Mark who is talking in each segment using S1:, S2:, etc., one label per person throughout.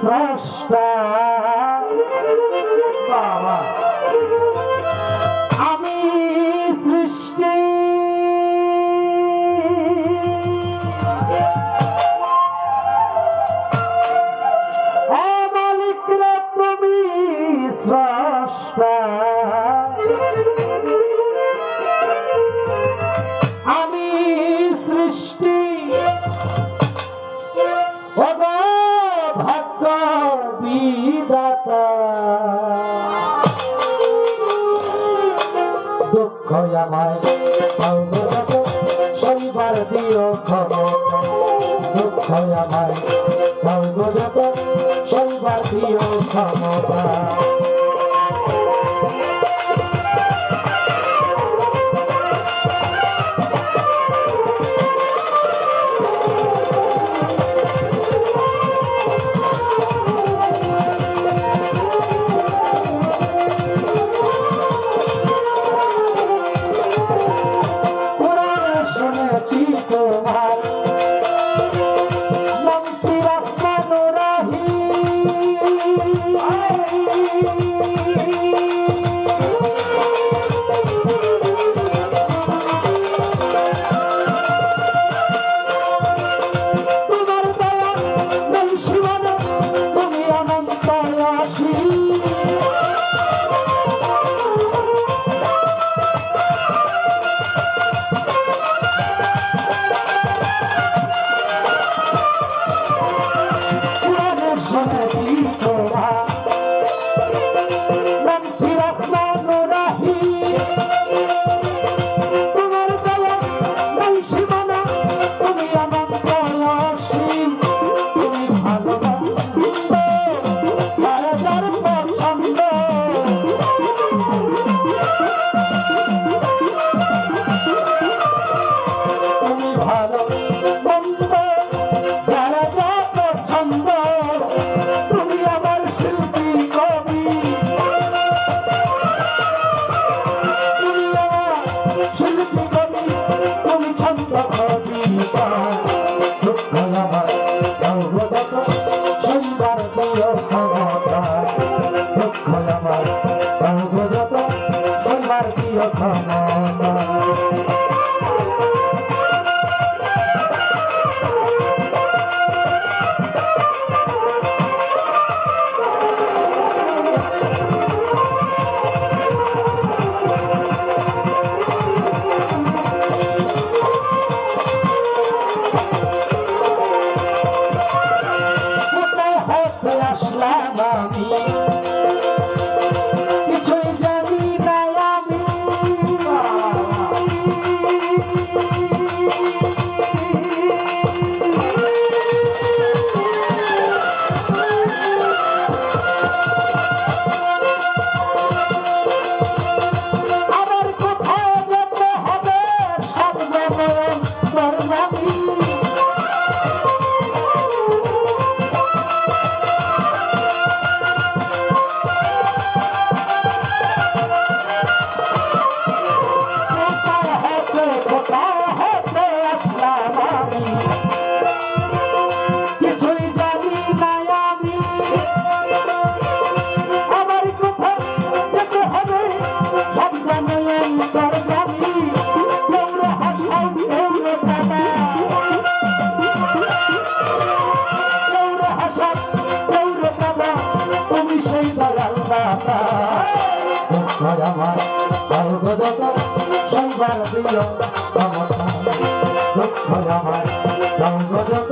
S1: স্রষ্টা। বাবা। আমি সৃষ্টি। দুঃখ আমার सभा আমার দুঃখ আমার রঙ্গ যত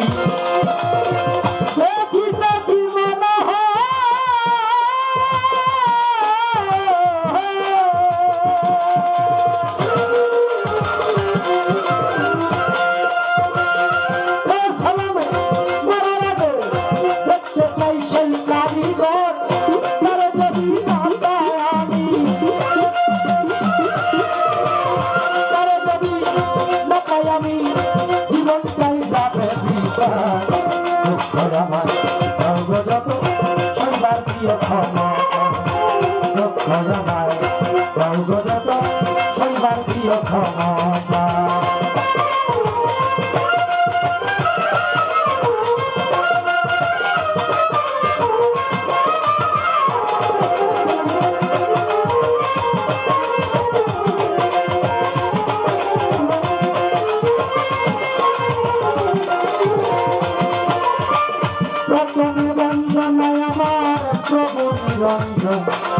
S1: এই পৃথিবী সইবার প্রিয় ক্ষমতা। প্রথমে বন্দনায় আমার প্রভু নিরঞ্জন।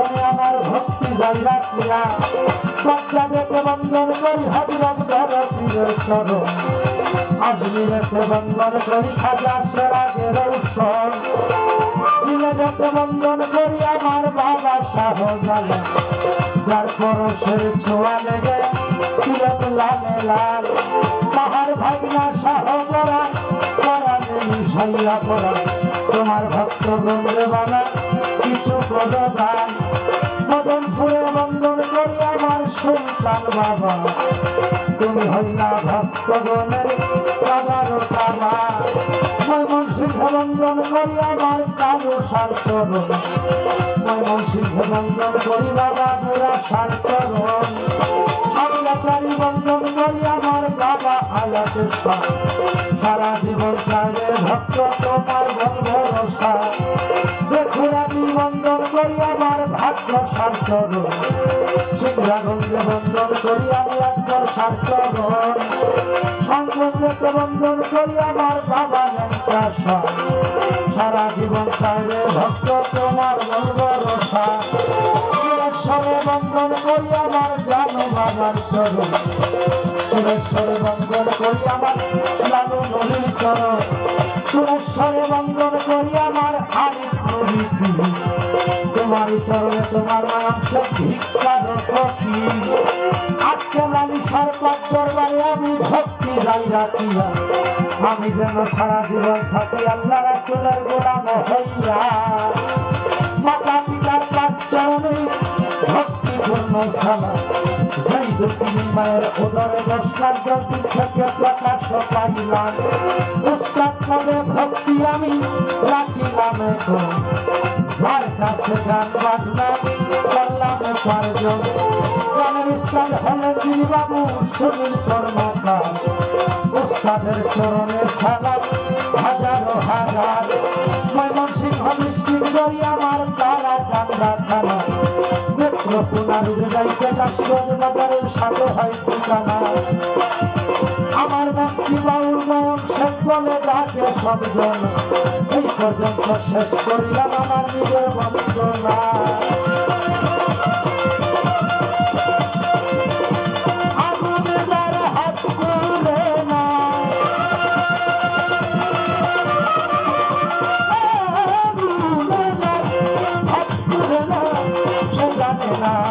S1: আমার ভক্তি যাই রাখিয়া সজ্জা দেখে বন্ধন করি হজরত ধর পীরের চরণ আজমিরেতে বন্ধন করি সেরাগের উৎসব। সিলেটেতে বন্ধন করি, আমার বাবা শাহ জালে যার পরশের ছোঁয়া লেগে সিলেট লালে লাল। তাহার ভাগনা শাহ করা করা নেই তোমার ভক্ত বন্ধে বানা, কিছু প্রদান সুলতান বাবা, তুমি হইলা ভক্তগণের বাবার বাবা ময়মন সিংহ বন্ধন করি আমার কালো সার্থরণ ময়মন সিংহ বন্ধন করি বাবা সার্থরণ আল্লাহকারী বন্ধন করি আমার বাবা আয়াতের সারা জীবন চাইলে ভক্ত তোমার ভরসা দেখুন আমি বন্ধন করি আমার ভাগ্য সার্থরণ সিংহাগঞ্জে বন্ধন করি আমি একবার সার্থরণ সংগঠনকে বন্ধন করি আমার বাবা নেতা সারা জীবন চাইলে ভক্ত তোমার ভরসা সুরেশ্বরে বন্ধন করি আমার জানো বাবার চরণ। সুরেশ্বরে বন্ধন করি আমার জানো নদীর চরণ। সুরেশ্বরে বন্ধন করি আমার আরিফ প্রভৃতি। তোমার চরণে তোমার নাম ভিক্ষা রকি আজকে লালি সরকার দরবারে আমি ভক্তি যাই রাখিয়া আমি যেন সারা জীবন থাকি আল্লাহ রাসুলের গোলাম হইয়া। সালা যাই দক্ষিণী মায়ের উদরে বসার জ্যোতি থেকে প্রকাশ পাইলাম। উস্তাদ পদে ভক্তি আমি চরণে সালাম, হাজার নেত্রকোনার যাইতে কাশগঞ্জ বাজারের সাথে হয় ঠিকানা আমার ভক্তি বাউল শেষ বলে সবজন এই পর্যন্ত শেষ করিলাম আমার নিজের বন্দনা Allah.